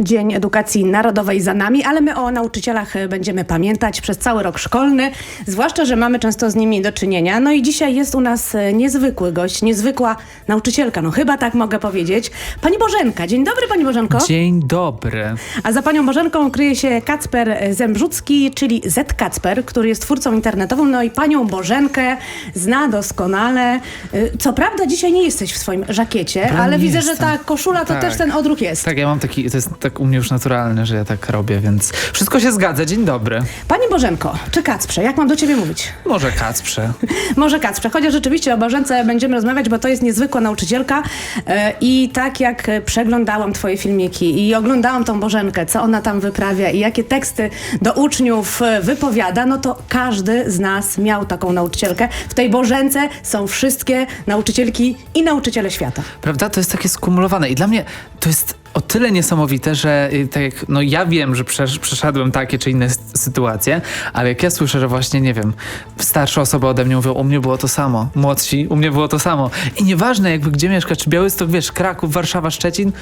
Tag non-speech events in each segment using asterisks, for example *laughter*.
Dzień Edukacji Narodowej za nami, ale my o nauczycielach będziemy pamiętać przez cały rok szkolny, zwłaszcza, że mamy często z nimi do czynienia. No i dzisiaj jest u nas e, niezwykły gość, niezwykła nauczycielka, no chyba tak mogę powiedzieć. Pani Bożenka. Dzień dobry, Pani Bożenko. Dzień dobry. A za Panią Bożenką kryje się Kacper Zembrzucki, czyli Z Kacper, który jest twórcą internetowym. No i Panią Bożenkę zna doskonale. E, Co prawda dzisiaj nie jesteś w swoim żakiecie, ale widzę, że jestem. ta koszula to Tak. też ten odruch jest. Tak, ja mam taki, to jest tak u mnie już naturalne, że ja tak robię, więc wszystko się zgadza. Dzień dobry. Pani Bożenko, czy Kacprze, jak mam do ciebie mówić? Może Kacprze. *laughs* Może Kacprze, chociaż rzeczywiście o Bożence będziemy rozmawiać, bo to jest niezwykła nauczycielka e, i tak jak przeglądałam twoje filmiki i oglądałam tą Bożenkę, co ona tam wyprawia i jakie teksty do uczniów e, wypowiada, no to każdy z nas miał taką nauczycielkę. W tej Bożence są wszystkie nauczycielki i nauczyciele świata. Prawda? To jest takie skumulowane i dla mnie to jest o tyle niesamowite, że y, tak jak, no ja wiem, że przesz przeszedłem takie czy inne sytuacje, ale jak ja słyszę, że właśnie, nie wiem, starsze osoby ode mnie mówią, u mnie było to samo, młodsi, u mnie było to samo. I nieważne jakby gdzie mieszkasz, czy Białystok, wiesz, Kraków, Warszawa, Szczecin,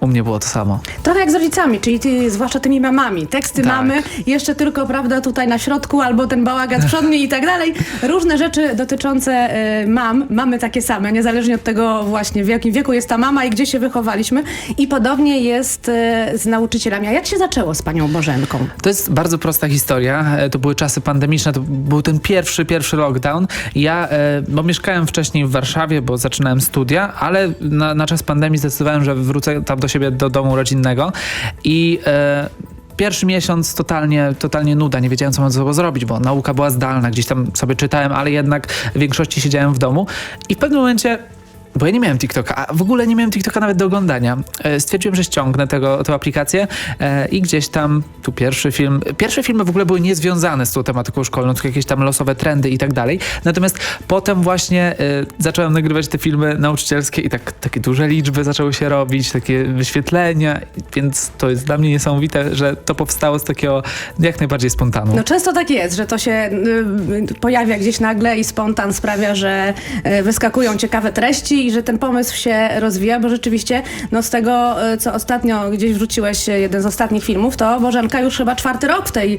u mnie było to samo. Trochę jak z rodzicami, czyli ty, zwłaszcza tymi mamami. Teksty Tak. mamy, jeszcze tylko, prawda, tutaj na środku, albo ten bałagan przodny i tak dalej. Różne rzeczy dotyczące y, mam, mamy takie same, niezależnie od tego właśnie w jakim wieku jest ta mama i gdzie się wychowaliśmy. I podobnie jest y, z nauczycielami. A jak się zaczęło z panią Bożenką? To jest bardzo prosta historia. E, To były czasy pandemiczne, to był ten pierwszy, pierwszy lockdown. Ja, e, bo mieszkałem wcześniej w Warszawie, bo zaczynałem studia, ale na, na czas pandemii zdecydowałem, że wrócę tam do siebie, do domu rodzinnego. I e, Pierwszy miesiąc totalnie, totalnie nuda, nie wiedziałem co mam ze sobą zrobić, bo nauka była zdalna, gdzieś tam sobie czytałem, ale jednak w większości siedziałem w domu. I w pewnym momencie bo ja nie miałem TikToka, a w ogóle nie miałem TikToka nawet do oglądania. E, Stwierdziłem, że ściągnę tego, tę aplikację e, i gdzieś tam, tu pierwszy film, pierwsze filmy w ogóle były niezwiązane z tą tematyką szkolną, tylko jakieś tam losowe trendy i tak dalej. Natomiast potem właśnie e, zacząłem nagrywać te filmy nauczycielskie i tak, takie duże liczby zaczęły się robić, takie wyświetlenia, więc to jest dla mnie niesamowite, że to powstało z takiego jak najbardziej spontanu. No często tak jest, że to się y, pojawia gdzieś nagle i spontan sprawia, że y, wyskakują ciekawe treści i że ten pomysł się rozwija, bo rzeczywiście no z tego, y, co ostatnio gdzieś wrzuciłeś, y, jeden z ostatnich filmów, to Bożenka już chyba czwarty rok w tej y,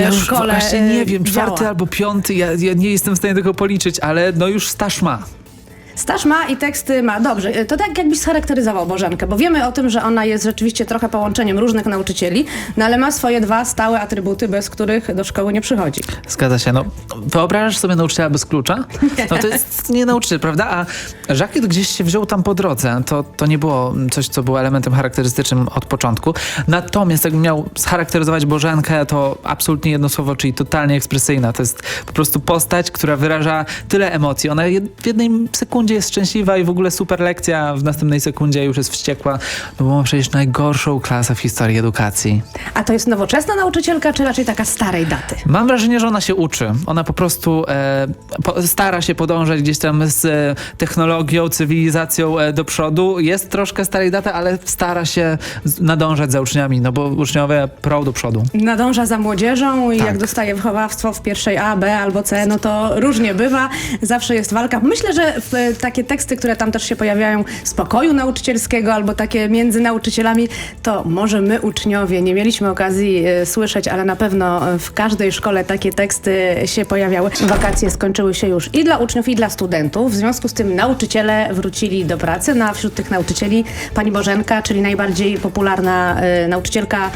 Ja już szkole właśnie nie wiem, czwarty działa. albo piąty, ja, ja nie jestem w stanie tego policzyć, ale no już staż ma. Staż ma i teksty ma. Dobrze, to tak jakbyś scharakteryzował Bożenkę, bo wiemy o tym, że ona jest rzeczywiście trochę połączeniem różnych nauczycieli, no ale ma swoje dwa stałe atrybuty, bez których do szkoły nie przychodzi. Zgadza się. No, wyobrażasz sobie nauczyciela bez klucza? No to jest nie nauczyciel, prawda? A żakiet gdzieś się wziął tam po drodze. To, to nie było coś, co było elementem charakterystycznym od początku. Natomiast jakbym miał scharakteryzować Bożenkę, to absolutnie jedno słowo, czyli totalnie ekspresyjna. To jest po prostu postać, która wyraża tyle emocji. Ona w jednej sekundzie jest szczęśliwa i w ogóle super lekcja, w następnej sekundzie już jest wściekła, no bo ma przecież najgorszą klasę w historii edukacji. A to jest nowoczesna nauczycielka, czy raczej taka starej daty? Mam wrażenie, że ona się uczy. Ona po prostu e, po, stara się podążać gdzieś tam z e, technologią, cywilizacją e, do przodu. Jest troszkę starej daty, ale stara się nadążać za uczniami, no bo uczniowie prą do przodu. Nadąża za młodzieżą i Tak. jak dostaje wychowawstwo w pierwszej A, B albo C, no to różnie bywa. Zawsze jest walka. Myślę, że w, takie teksty, które tam też się pojawiają z pokoju nauczycielskiego albo takie między nauczycielami, to może my uczniowie nie mieliśmy okazji e, słyszeć, ale na pewno e, w każdej szkole takie teksty się pojawiały. Wakacje skończyły się już i dla uczniów, i dla studentów. W związku z tym nauczyciele wrócili do pracy. No a wśród tych nauczycieli pani Bożenka, czyli najbardziej popularna e, nauczycielka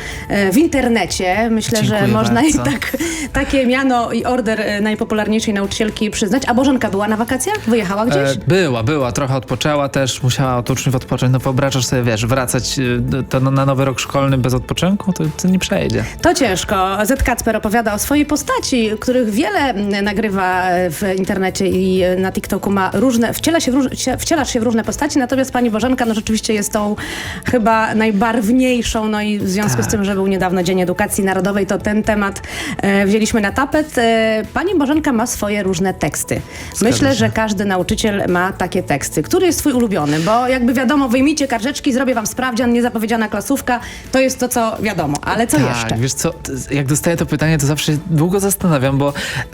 w internecie. Myślę, że Dziękuję można jej bardzo. tak, takie miano i order najpopularniejszej nauczycielki przyznać. A Bożenka była na wakacjach? Wyjechała gdzieś? E, była, była, trochę odpoczęła też, musiała od uczniów odpocząć. No wyobrażasz sobie, wiesz, wracać e, do- to na nowy rok szkolny bez odpoczynku, to, to nie przejdzie. To ciężko. Z Kacper opowiada o swojej postaci, których wiele nagrywa w internecie i e, na TikToku ma różne, wciela się w róż, cie- wcielasz się w różne postaci, natomiast pani Bożenka no rzeczywiście jest tą chyba najbarwniejszą, no i w związku Tak. z tym, że był niedawno Dzień Edukacji Narodowej, to ten temat e, wzięliśmy na tapet. E, pani Bożenka ma swoje różne teksty. Myślę, że każdy nauczyciel ma takie teksty. Który jest twój ulubiony? Bo jakby wiadomo, wyjmijcie karteczki, zrobię wam sprawdzian, niezapowiedziana klasówka, to jest to, co wiadomo. Ale co tak, jeszcze? wiesz co, jak dostaję to pytanie, to zawsze się długo zastanawiam, bo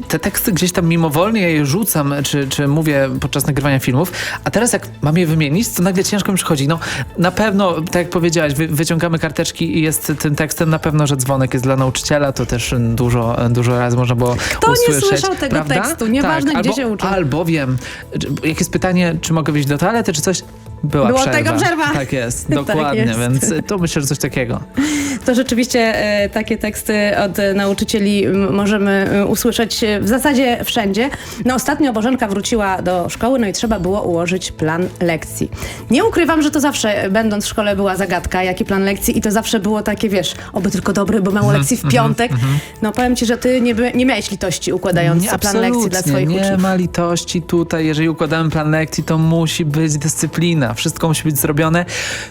te teksty gdzieś tam mimowolnie je rzucam, czy, czy mówię podczas nagrywania filmów, a teraz jak mam je wymienić, to nagle ciężko mi przychodzi. No na pewno, tak jak powiedziałaś, wy, wyciągamy karteczki i jest tym tekstem na pewno, że dzwonek jest dla nauczyciela, to też dużo, dużo razy można było Kto nie usłyszeć. słyszał tego prawda? tekstu? Nieważne, tak, gdzie albo, się uczył. Albo wiem, czy- jak jest pytanie, czy mogę wyjść do toalety, czy coś, była Było przerwa. tego przerwa. *laughs* Tak jest, *laughs* Tak dokładnie, jest. więc to myślę, że coś takiego. To rzeczywiście e, takie teksty od nauczycieli możemy e, usłyszeć e, w zasadzie wszędzie. No ostatnio Bożenka wróciła do szkoły, no i trzeba było ułożyć plan lekcji. Nie ukrywam, że to zawsze, będąc w szkole, była zagadka, jaki plan lekcji i to zawsze było takie, wiesz, oby tylko dobry, bo Mhm, mało lekcji w piątek. No powiem ci, że ty nie, by, nie miałeś litości układając Nie, plan lekcji dla swoich nie uczniów. ma litości tutaj. Jeżeli układamy plan lekcji, to musi być dyscyplina. Wszystko musi być zrobione.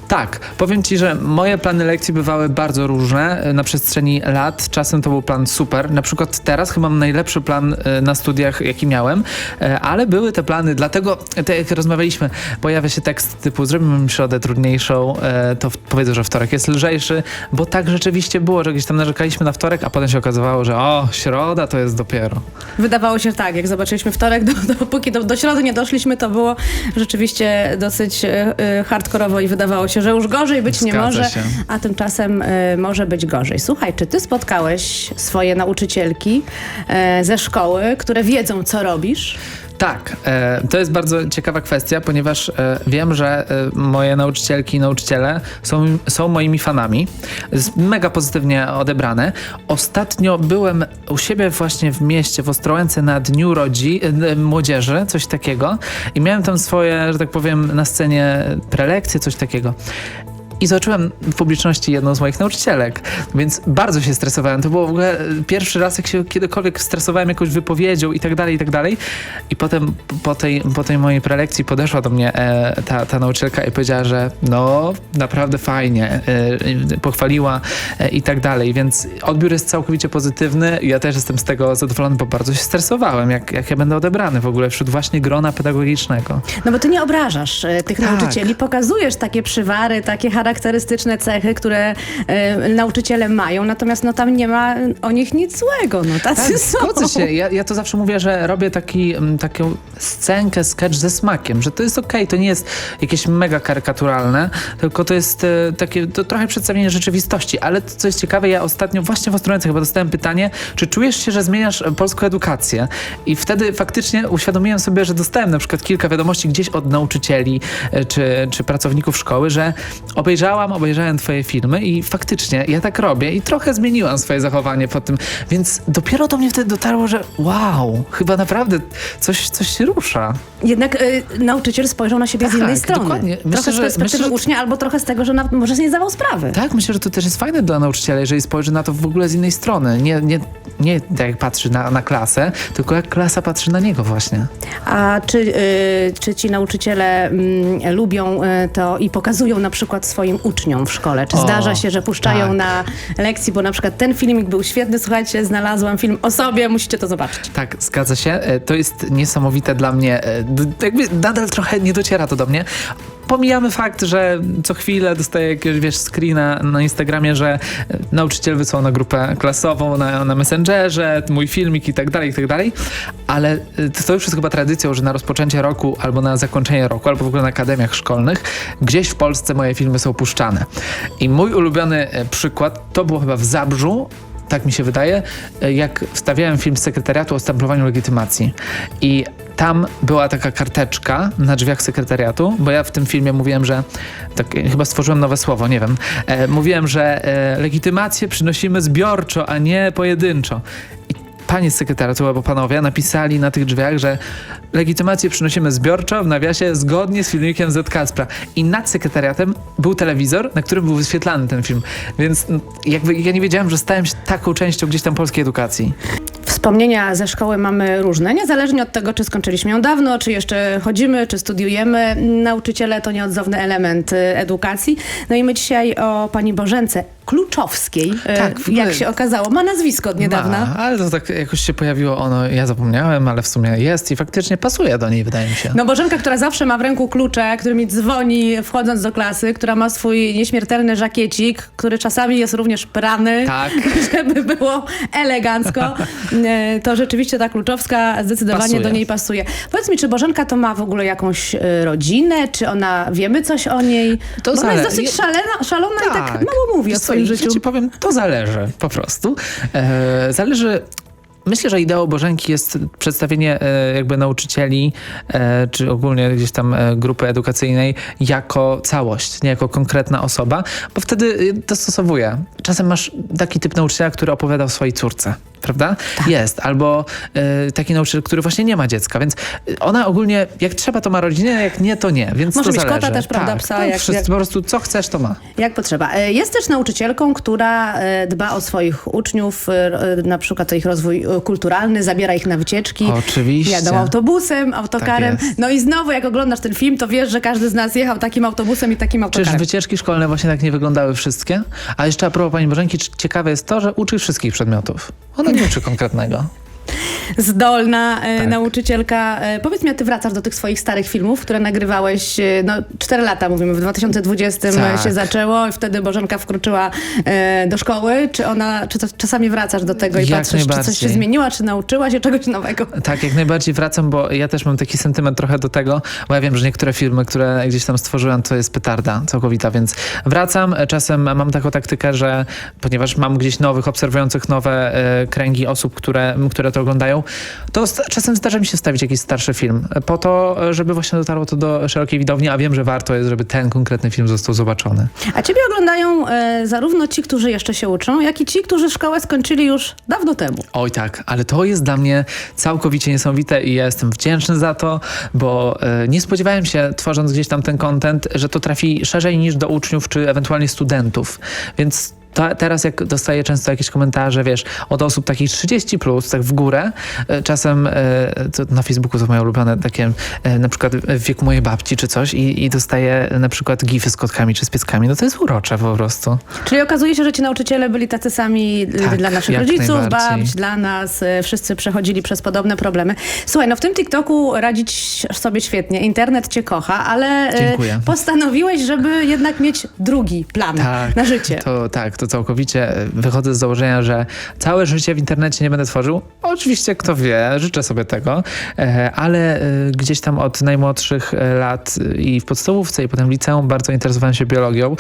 Tak, powiem ci, że moje plany lekcji bywały bardzo różne e, na przestrzeni lat. Czasem to był plan super. Na przykład teraz chyba mam najlepszy plan e, na studiach, jaki miałem, e, ale były te plany, dlatego, tak jak rozmawialiśmy, pojawia się tekst typu zrobimy środę trudniejszą, to powiedzą, że wtorek jest lżejszy, bo tak rzeczywiście było, że gdzieś tam narzekaliśmy na wtorek, a potem się okazywało, że o, środa to jest dopiero. Wydawało się tak, jak zobaczyliśmy wtorek, *laughs* do, dopóki do, do środy nie doszliśmy, to było rzeczywiście dosyć hardkorowo i wydawało się, że już gorzej być nie Zgadza może, się. a tymczasem e, może być gorzej. Słuchaj, czy ty spotkałeś swoje nauczycielki e, ze szkoły, które wiedzą, co robisz? Tak, e, to jest bardzo ciekawa kwestia, ponieważ e, wiem, że e, moje nauczycielki i nauczyciele są, są moimi fanami. Jest mega pozytywnie odebrane. Ostatnio byłem u siebie właśnie w mieście, w Ostrołęce na Dniu Rodzi, Młodzieży, coś takiego i miałem tam swoje, że tak powiem, na scenie prelekcje, coś takiego. I zobaczyłem w publiczności jedną z moich nauczycielek, więc bardzo się stresowałem. To było w ogóle e, pierwszy raz, jak się kiedykolwiek stresowałem jakąś wypowiedzią i tak dalej, i tak dalej. I potem po tej, po tej mojej prelekcji podeszła do mnie e, ta, ta nauczycielka i powiedziała, że no, naprawdę fajnie, e, e, pochwaliła e, i tak dalej, więc odbiór jest całkowicie pozytywny. Ja też jestem z tego zadowolony, bo bardzo się stresowałem, jak, jak ja będę odebrany w ogóle wśród właśnie grona pedagogicznego. No bo ty nie obrażasz e, tych Tak. nauczycieli, pokazujesz takie przywary, takie charakterystyczne cechy, które e, nauczyciele mają, natomiast no tam nie ma o nich nic złego, no tacy Tak, są. zgodzę się. Ja, ja to zawsze mówię, że robię taki, mm, taką scenkę, sketch ze smakiem, że to jest okej, to nie jest jakieś mega karykaturalne, tylko to jest e, takie to trochę przedstawienie rzeczywistości. Ale to, co jest ciekawe, ja ostatnio właśnie w Ostrołęce chyba dostałem pytanie, czy czujesz się, że zmieniasz e, polską edukację? I wtedy faktycznie uświadomiłem sobie, że dostałem na przykład kilka wiadomości gdzieś od nauczycieli e, czy, czy pracowników szkoły, że obejrzałam, obejrzałem twoje filmy i faktycznie ja tak robię i trochę zmieniłam swoje zachowanie po tym, więc dopiero do mnie wtedy dotarło, że wow, chyba naprawdę coś, coś się rusza. Jednak y, nauczyciel spojrzał na siebie z Tak, innej strony. dokładnie. Myślę, trochę z że- perspektywy myślę, że- ucznia, albo trochę z tego, że nawet może nie zdawał sprawy. Tak, myślę, że to też jest fajne dla nauczyciela, jeżeli spojrzy na to w ogóle z innej strony. Nie, nie, nie tak jak patrzy na, na klasę, tylko jak klasa patrzy na niego właśnie. A czy, y, czy ci nauczyciele mm, lubią y, to i pokazują na przykład swoim uczniom w szkole? Czy O, zdarza się, że puszczają tak. na lekcji, bo na przykład ten filmik był świetny, słuchajcie, znalazłam film o sobie, musicie to zobaczyć. Tak, zgadza się. E, To jest niesamowite dla mnie. E, Jakby nadal trochę nie dociera to do mnie. Pomijamy fakt, że co chwilę dostaję jakiegoś, wiesz, screena na Instagramie, że e, nauczyciel wysłał na grupę klasową, na, na Messengerze, mój filmik i tak dalej, i tak dalej. Ale e, to, już jest chyba tradycją, że na rozpoczęcie roku albo na zakończenie roku, albo w ogóle na akademiach szkolnych, gdzieś w Polsce moje filmy są puszczane. I mój ulubiony e, przykład to było chyba w Zabrzu, tak mi się wydaje, jak wstawiałem film z sekretariatu o stemplowaniu legitymacji i tam była taka karteczka na drzwiach sekretariatu, bo ja w tym filmie mówiłem, że tak, chyba stworzyłem nowe słowo, nie wiem. E, mówiłem, że e, legitymację przynosimy zbiorczo, a nie pojedynczo. Panie z sekretariatu albo panowie napisali na tych drzwiach, że legitymację przynosimy zbiorczo, w nawiasie zgodnie z filmikiem Z Kacpra. I nad sekretariatem był telewizor, na którym był wyświetlany ten film. Więc mm, jakby ja nie wiedziałem, że stałem się taką częścią gdzieś tam polskiej edukacji. Wspomnienia ze szkoły mamy różne, niezależnie od tego, czy skończyliśmy ją dawno, czy jeszcze chodzimy, czy studiujemy. Nauczyciele to nieodzowny element y, edukacji. No i my dzisiaj o pani Bożence Kluczowskiej, y, Tak, jak się okazało, ma nazwisko od niedawna. Ma, ale to tak jakoś się pojawiło ono, ja zapomniałem, ale w sumie jest i faktycznie pasuje do niej, wydaje mi się. No Bożenka, która zawsze ma w ręku klucze, którymi dzwoni wchodząc do klasy, która ma swój nieśmiertelny żakiecik, który czasami jest również prany, Tak. *laughs* żeby było elegancko, *laughs* to rzeczywiście ta Kluczowska zdecydowanie Pasuje. do niej pasuje. Powiedz mi, czy Bożenka to ma w ogóle jakąś e, rodzinę, czy ona, wiemy coś o niej? To Bo ona jest dosyć szalena, szalona i tak mało mówi o Wiesz co, swoim ja życiu. ci powiem, to zależy po prostu. E, zależy... Myślę, że ideą Bożenki jest przedstawienie e, jakby nauczycieli, e, czy ogólnie gdzieś tam e, grupy edukacyjnej jako całość, nie jako konkretna osoba, bo wtedy dostosowuje. Czasem masz taki typ nauczyciela, który opowiada o swojej córce, prawda? Tak. Jest. Albo taki nauczyciel, który właśnie nie ma dziecka, więc ona ogólnie jak trzeba, to ma rodzinę, jak nie, to nie, więc Może mieć kota zależy. też, prawda, tak, psa, tak, jak- wszyscy, jak- po prostu co chcesz, to ma. Jak potrzeba. Jest też nauczycielką, która dba o swoich uczniów, na przykład o ich rozwój kulturalny, zabiera ich na wycieczki. Oczywiście. Jadą autobusem, autokarem. Tak no i znowu, jak oglądasz ten film, to wiesz, że każdy z nas jechał takim autobusem i takim Czyż autokarem. wycieczki szkolne właśnie tak nie wyglądały wszystkie? A jeszcze a propos Pani Bożenki, ciekawe jest to, że uczy wszystkich przedmiotów. Ona nie uczy konkretnego. Zdolna e, Tak. nauczycielka. E, powiedz mi, a ty wracasz do tych swoich starych filmów, które nagrywałeś, e, no 4 lata mówimy, w 2020 Tak. się zaczęło i wtedy Bożenka wkroczyła do szkoły. Czy ona, czy czasami wracasz do tego i Jak patrzysz, czy coś się zmieniła, czy nauczyła się czegoś nowego? Tak, jak najbardziej wracam, bo ja też mam taki sentyment trochę do tego, bo ja wiem, że niektóre filmy, które gdzieś tam stworzyłem, to jest petarda całkowita, więc wracam. Czasem mam taką taktykę, że ponieważ mam gdzieś nowych, obserwujących nowe kręgi osób, które, które to oglądają, to czasem zdarza mi się wstawić jakiś starszy film po to, żeby właśnie dotarło to do szerokiej widowni, a wiem, że warto jest, żeby ten konkretny film został zobaczony. A ciebie oglądają e, zarówno ci, którzy jeszcze się uczą, jak i ci, którzy szkołę skończyli już dawno temu. Oj tak, ale to jest dla mnie całkowicie niesamowite i ja jestem wdzięczny za to, bo e, nie spodziewałem się, tworząc gdzieś tam ten content, że to trafi szerzej niż do uczniów czy ewentualnie studentów. Więc ta, teraz jak dostaję często jakieś komentarze, wiesz, od osób takich 30 plus, tak w górę, e, czasem e, na Facebooku to moje ulubione takie, e, na przykład w wieku mojej babci czy coś i, i dostaję na przykład gify z kotkami czy z pieskami, no to jest urocze po prostu. Czyli okazuje się, że ci nauczyciele byli tacy sami y, Tak, dla naszych rodziców, babć, dla nas. y, Wszyscy przechodzili przez podobne problemy. Słuchaj, no w tym TikToku radzić sobie świetnie. Internet cię kocha, ale y, Dziękuję. postanowiłeś, żeby jednak mieć drugi plan Tak, na życie. To tak, to całkowicie e, wychodzę z założenia, że całe życie w internecie nie będę tworzył. Oczywiście, kto wie, życzę sobie tego, e, ale e, gdzieś tam od najmłodszych lat i w podstawówce i potem w liceum bardzo interesowałem się biologią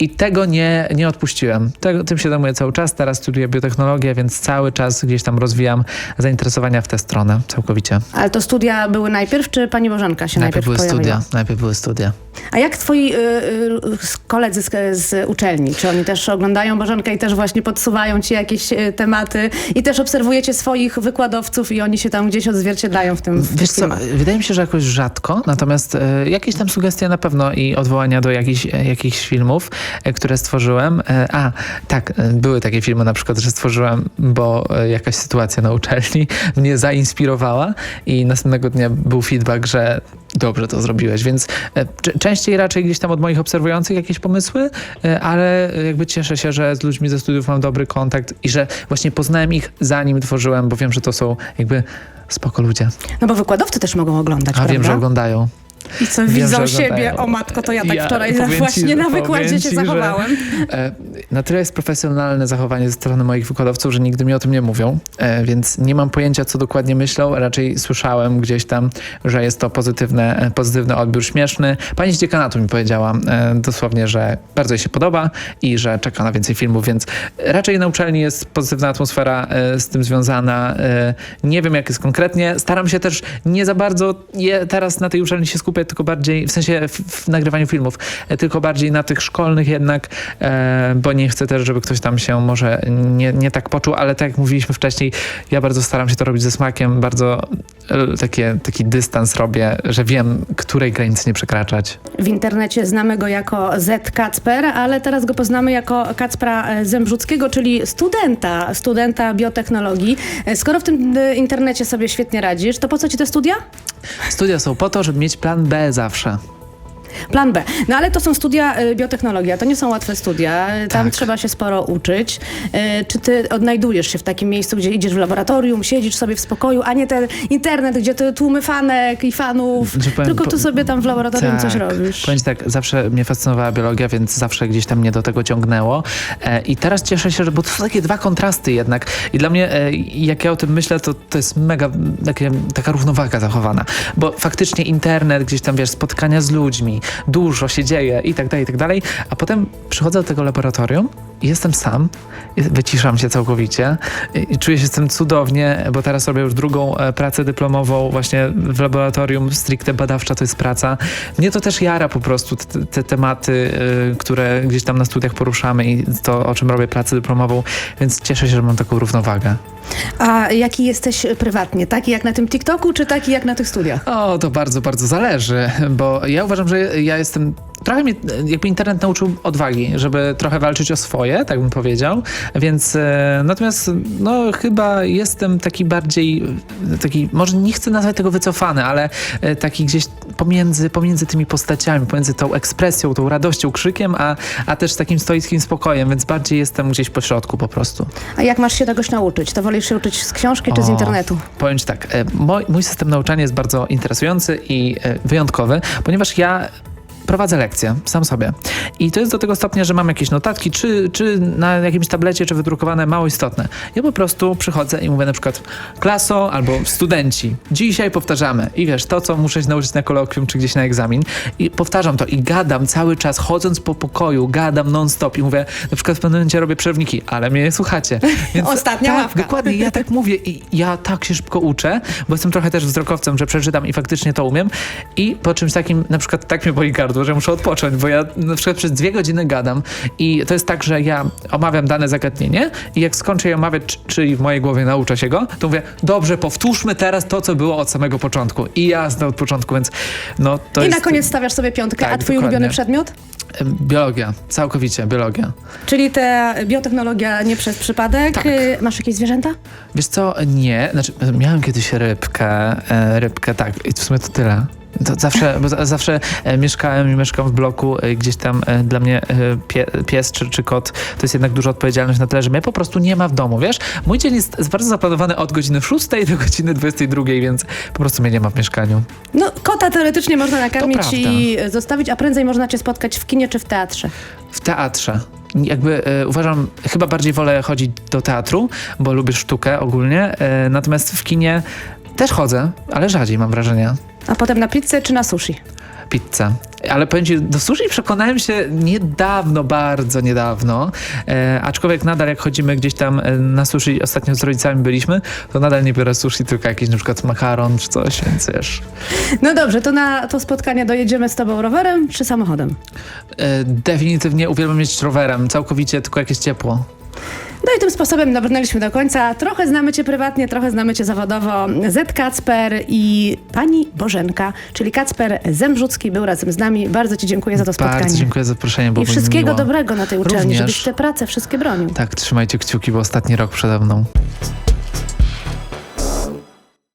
i tego nie, nie odpuściłem. Tego, tym się zajmuję cały czas. Teraz studiuję biotechnologię, więc cały czas gdzieś tam rozwijam zainteresowania w tę stronę całkowicie. Ale to studia były najpierw, czy pani Bożenka się najpierw, Najpierw były pojawiła? studia. Najpierw były studia. A jak twoi y, y, koledzy z, z uczelni? Czy oni też oglądają Bożenkę i też właśnie podsuwają ci jakieś y, tematy i też obserwujecie swoich wykładowców i oni się tam gdzieś odzwierciedlają w tym w Wiesz co, wydaje mi się, że jakoś rzadko, natomiast e, jakieś tam sugestie na pewno i odwołania do jakichś, e, jakichś filmów, e, które stworzyłem. E, a, tak, e, były takie filmy na przykład, że stworzyłem, bo e, jakaś sytuacja na uczelni *laughs* mnie zainspirowała i następnego dnia był feedback, że dobrze to zrobiłeś, więc e, częściej raczej gdzieś tam od moich obserwujących jakieś pomysły, e, ale e, jakby cieszę się, że z ludźmi ze studiów mam dobry kontakt i że właśnie poznałem ich zanim tworzyłem, bo wiem, że to są jakby spoko ludzie. No bo wykładowcy też mogą oglądać, A prawda? wiem, że oglądają. I co, wiem, widzą że siebie, o matko, to ja tak Ja wczoraj ci, właśnie na wykładzie ci, się że- zachowałem. E, na tyle jest profesjonalne zachowanie ze strony moich wykładowców, że nigdy mi o tym nie mówią, e, więc nie mam pojęcia, co dokładnie myślą. Raczej słyszałem gdzieś tam, że jest to pozytywne, e, pozytywny odbiór śmieszny. Pani z dziekanatu mi powiedziała e, dosłownie, że bardzo jej się podoba i że czeka na więcej filmów, więc raczej na uczelni jest pozytywna atmosfera z tym związana. Nie wiem, jak jest konkretnie. Staram się też nie za bardzo je teraz na tej uczelni się tylko bardziej w sensie w, nagrywaniu filmów, e, tylko bardziej na tych szkolnych jednak, e, bo nie chcę też, żeby ktoś tam się może nie, nie tak poczuł, ale tak jak mówiliśmy wcześniej, ja bardzo staram się to robić ze smakiem, bardzo e, takie, taki dystans robię, że wiem, której granicy nie przekraczać. W internecie znamy go jako Z. Kacper, ale teraz go poznamy jako Kacpra Zembrzuckiego, czyli studenta, studenta biotechnologii. Skoro w tym internecie sobie świetnie radzisz, to po co ci te studia? Studia są po to, żeby mieć plan B zawsze. Plan B. No ale to są studia y, biotechnologia, to nie są łatwe studia, tam Tak. trzeba się sporo uczyć. Y, Czy ty odnajdujesz się w takim miejscu, gdzie idziesz w laboratorium, siedzisz sobie w spokoju, a nie ten internet, gdzie te tłumy fanek i fanów, Że powiem- tylko ty po- sobie tam w laboratorium coś robisz. Powiem ci tak, zawsze mnie fascynowała biologia, więc zawsze gdzieś tam mnie do tego ciągnęło. E, I teraz cieszę się, że, bo to są takie dwa kontrasty jednak. I dla mnie, e, jak ja o tym myślę, to, to jest mega takie, taka równowaga zachowana. Bo faktycznie internet, gdzieś tam, wiesz, spotkania z ludźmi, dużo się dzieje i tak dalej, i tak dalej. A potem przychodzę do tego laboratorium jestem sam, wyciszam się całkowicie i, czuję się z tym cudownie, bo teraz robię już drugą e, pracę dyplomową właśnie w laboratorium, stricte badawcza to jest praca. Mnie to też jara po prostu, te, te tematy, y, które gdzieś tam na studiach poruszamy i to, o czym robię pracę dyplomową, więc cieszę się, że mam taką równowagę. A jaki jesteś prywatnie? Taki jak na tym TikToku, czy taki jak na tych studiach? O, to bardzo, bardzo zależy, bo ja uważam, że ja jestem. Trochę mnie jakby internet nauczył odwagi, żeby trochę walczyć o swoje, tak bym powiedział. Więc e, natomiast no chyba jestem taki bardziej taki, może nie chcę nazwać tego wycofany, ale e, taki gdzieś pomiędzy, pomiędzy tymi postaciami, pomiędzy tą ekspresją, tą radością, krzykiem, a, a też takim stoickim spokojem, więc bardziej jestem gdzieś po środku po prostu. A jak masz się czegoś nauczyć? To wolisz się uczyć z książki czy z O, internetu? Powiem ci tak, e, mój, mój system nauczania jest bardzo interesujący i wyjątkowy, ponieważ ja prowadzę lekcje sam sobie. I to jest do tego stopnia, że mam jakieś notatki, czy, czy na jakimś tablecie, czy wydrukowane, mało istotne. Ja po prostu przychodzę i mówię na przykład klaso albo studenci, dzisiaj powtarzamy. I wiesz, to, co muszę się nauczyć na kolokwium, czy gdzieś na egzamin. I powtarzam to i gadam cały czas, chodząc po pokoju, gadam non-stop i mówię, na przykład w pewnym momencie robię przerywniki, ale mnie nie słuchacie. *laughs* Więc Ostatnia tak, ławka. Dokładnie, ja tak mówię i ja tak się szybko uczę, bo jestem trochę też wzrokowcem, że przeczytam i faktycznie to umiem i po czymś takim, na przykład tak mnie boli gardło, że muszę odpocząć, bo ja na przykład przez dwie godziny gadam i to jest tak, że ja omawiam dane zagadnienie i jak skończę je omawiać, czyli w mojej głowie nauczę się go, to mówię, dobrze, powtórzmy teraz to, co było od samego początku i jazda od początku, więc no to I jest... na koniec stawiasz sobie piątkę. Tak, A twój dokładnie. ulubiony przedmiot? Biologia, całkowicie biologia. Czyli ta biotechnologia nie przez przypadek. Tak. Y, Masz jakieś zwierzęta? Wiesz co, nie, znaczy miałem kiedyś rybkę, e, rybkę, tak, i w sumie to tyle. To zawsze, zawsze e, mieszkałem i mieszkam w bloku, e, gdzieś tam e, dla mnie pie, pies czy, czy kot to jest jednak duża odpowiedzialność na tyle, że mnie po prostu nie ma w domu, wiesz? Mój dzień jest, bardzo zaplanowany od godziny 6 do godziny 22, więc po prostu mnie nie ma w mieszkaniu. No, kota teoretycznie można nakarmić i zostawić, a prędzej można cię spotkać w kinie czy w teatrze. W teatrze. Jakby uważam, chyba bardziej wolę chodzić do teatru, bo lubię sztukę ogólnie, natomiast w kinie też chodzę, ale rzadziej mam wrażenie. A potem na pizzę czy na sushi? pizzę. Ale powiem ci, do sushi przekonałem się niedawno, bardzo niedawno. E, aczkolwiek nadal jak chodzimy gdzieś tam e, na sushi, ostatnio z rodzicami byliśmy, to nadal nie biorę sushi, tylko jakiś na przykład makaron czy coś, więc wiesz. No dobrze, to na to spotkanie dojedziemy z tobą rowerem czy samochodem? E, definitywnie uwielbiam mieć rowerem, całkowicie, tylko jakieś ciepło. No i tym sposobem dobrnęliśmy do końca. Trochę znamy cię prywatnie, trochę znamy cię zawodowo. Z Kacper i pani Bożenka, czyli Kacper Zembrzucki był razem z nami. Bardzo ci dziękuję za to spotkanie. Bardzo dziękuję za zaproszenie, było I wszystkiego miło. dobrego na tej uczelni, Również. żebyś te prace wszystkie bronił. Tak, trzymajcie kciuki, bo ostatni rok przede mną.